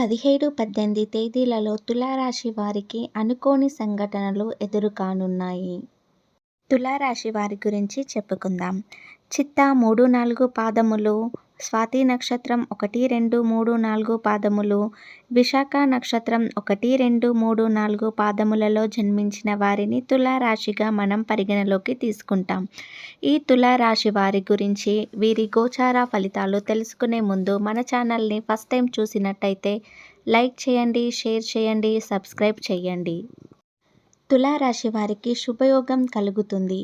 పదిహేడు పద్దెనిమిది తేదీలలో తులారాశి వారికి అనుకోని సంఘటనలు ఎదురుకానున్నాయి. తులారాశి వారి గురించి చెప్పుకుందాం. చిత్త మూడు నాలుగు పాదములు స్వాతి నక్షత్రం ఒకటి రెండు మూడు నాలుగు పాదములు. విశాఖ నక్షత్రం ఒకటి రెండు మూడు నాలుగు పాదములలో జన్మించిన వారిని తులారాశిగా మనం పరిగణలోకి తీసుకుంటాం. ఈ తులారాశి వారి గురించి వీరి గోచార ఫలితాలు తెలుసుకునే ముందు మన ఛానల్ని ఫస్ట్ టైం చూసినట్టయితే లైక్ చేయండి షేర్ చేయండి సబ్స్క్రైబ్ చేయండి. తులారాశి వారికి శుభయోగం కలుగుతుంది.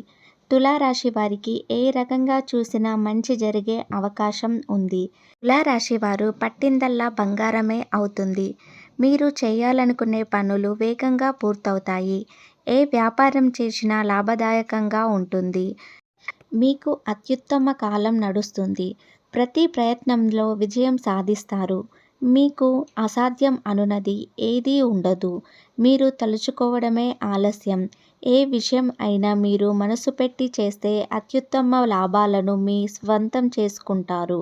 తులారాశి వారికి ఏ రకంగా చూసినా మంచి జరిగే అవకాశం ఉంది. తులారాశి వారు పట్టిందల్లా బంగారమే అవుతుంది. మీరు చేయాలనుకునే పనులు వేగంగా పూర్తవుతాయి. ఏ వ్యాపారం చేసినా లాభదాయకంగా ఉంటుంది. మీకు అత్యుత్తమ కాలం నడుస్తుంది. ప్రతి ప్రయత్నంలో విజయం సాధిస్తారు. మీకు అసాధ్యం అనునది ఏదీ ఉండదు. మీరు తలుచుకోవడమే ఆలస్యం. ఏ విషయం అయినా మీరు మనసు పెట్టి చేస్తే అత్యుత్తమ లాభాలను మీ స్వంతం చేసుకుంటారు.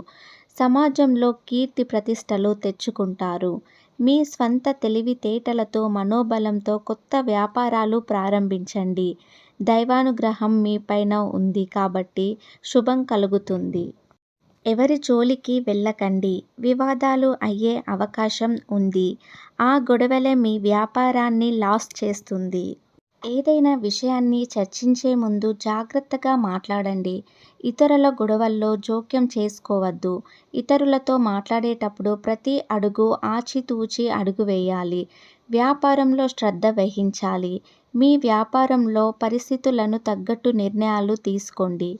సమాజంలో కీర్తి ప్రతిష్టలు తెచ్చుకుంటారు. మీ స్వంత తెలివితేటలతో మనోబలంతో కొత్త వ్యాపారాలు ప్రారంభించండి. దైవానుగ్రహం మీ పైన ఉంది కాబట్టి శుభం కలుగుతుంది. ఎవరి జోలికి వెళ్ళకండి. వివాదాలు అయ్యే అవకాశం ఉంది. ఆ గొడవలే మీ వ్యాపారాన్ని లాస్ చేస్తుంది. ఏదైనా విషయాన్ని చర్చించే ముందు జాగ్రత్తగా మాట్లాడండి. ఇతరుల గొడవల్లో జోక్యం చేసుకోవద్దు. ఇతరులతో మాట్లాడేటప్పుడు ప్రతి అడుగు ఆచితూచి అడుగు వేయాలి. వ్యాపారంలో శ్రద్ధ వహించాలి. మీ వ్యాపారంలో పరిస్థితులను తగ్గట్టు నిర్ణయాలు తీసుకోండి.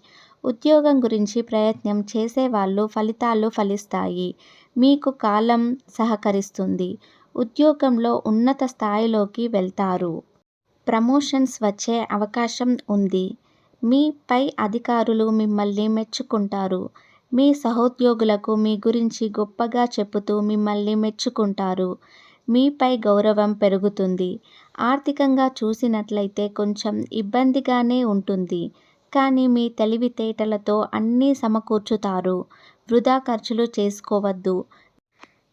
ఉద్యోగం గురించి ప్రయత్నం చేసేవాళ్ళు ఫలితాలు ఫలిస్తాయి. మీకు కాలం సహకరిస్తుంది. ఉద్యోగంలో ఉన్నత స్థాయిలోకి వెళ్తారు. ప్రమోషన్స్ వచ్చే అవకాశం ఉంది. మీ పై అధికారులు మిమ్మల్ని మెచ్చుకుంటారు. మీ సహోద్యోగులకు మీ గురించి గొప్పగా చెబుతూ మిమ్మల్ని మెచ్చుకుంటారు. మీపై గౌరవం పెరుగుతుంది. ఆర్థికంగా చూసినట్లయితే కొంచెం ఇబ్బందిగానే ఉంటుంది. కానీ మీ తెలివితేటలతో అన్నీ సమకూర్చుతారు. వృధా ఖర్చులు చేసుకోవద్దు.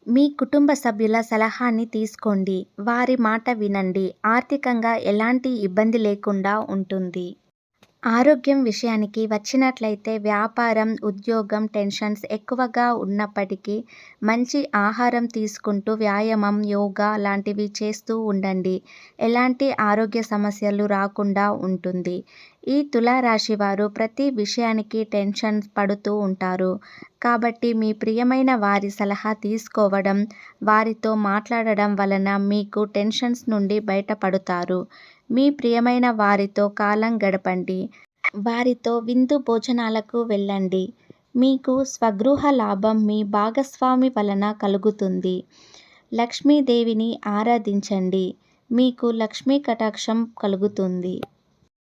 మీ కుటుంబ సభ్యుల సలహాని తీసుకోండి. వారి మాట వినండి. ఆర్థికంగా ఎలాంటి ఇబ్బంది లేకుండా ఉంటుంది. ఆరోగ్యం విషయానికి వచ్చినట్లయితే వ్యాపారం ఉద్యోగం టెన్షన్స్ ఎక్కువగా ఉన్నప్పటికీ మంచి ఆహారం తీసుకుంటూ వ్యాయామం యోగా లాంటివి చేస్తూ ఉండండి. ఎలాంటి ఆరోగ్య సమస్యలు రాకుండా ఉంటుంది. ఈ తులారాశి వారు ప్రతి విషయానికి టెన్షన్ పడుతూ ఉంటారు. కాబట్టి మీ ప్రియమైన వారి సలహా తీసుకోవడం వారితో మాట్లాడడం వలన మీకు టెన్షన్స్ నుండి బయటపడతారు. మీ ప్రియమైన వారితో కాలం గడపండి. వారితో విందు భోజనాలకు వెళ్ళండి. మీకు స్వగృహ లాభం మీ భాగస్వామి వలన కలుగుతుంది. లక్ష్మీదేవిని ఆరాధించండి. మీకు లక్ష్మీ కటాక్షం కలుగుతుంది.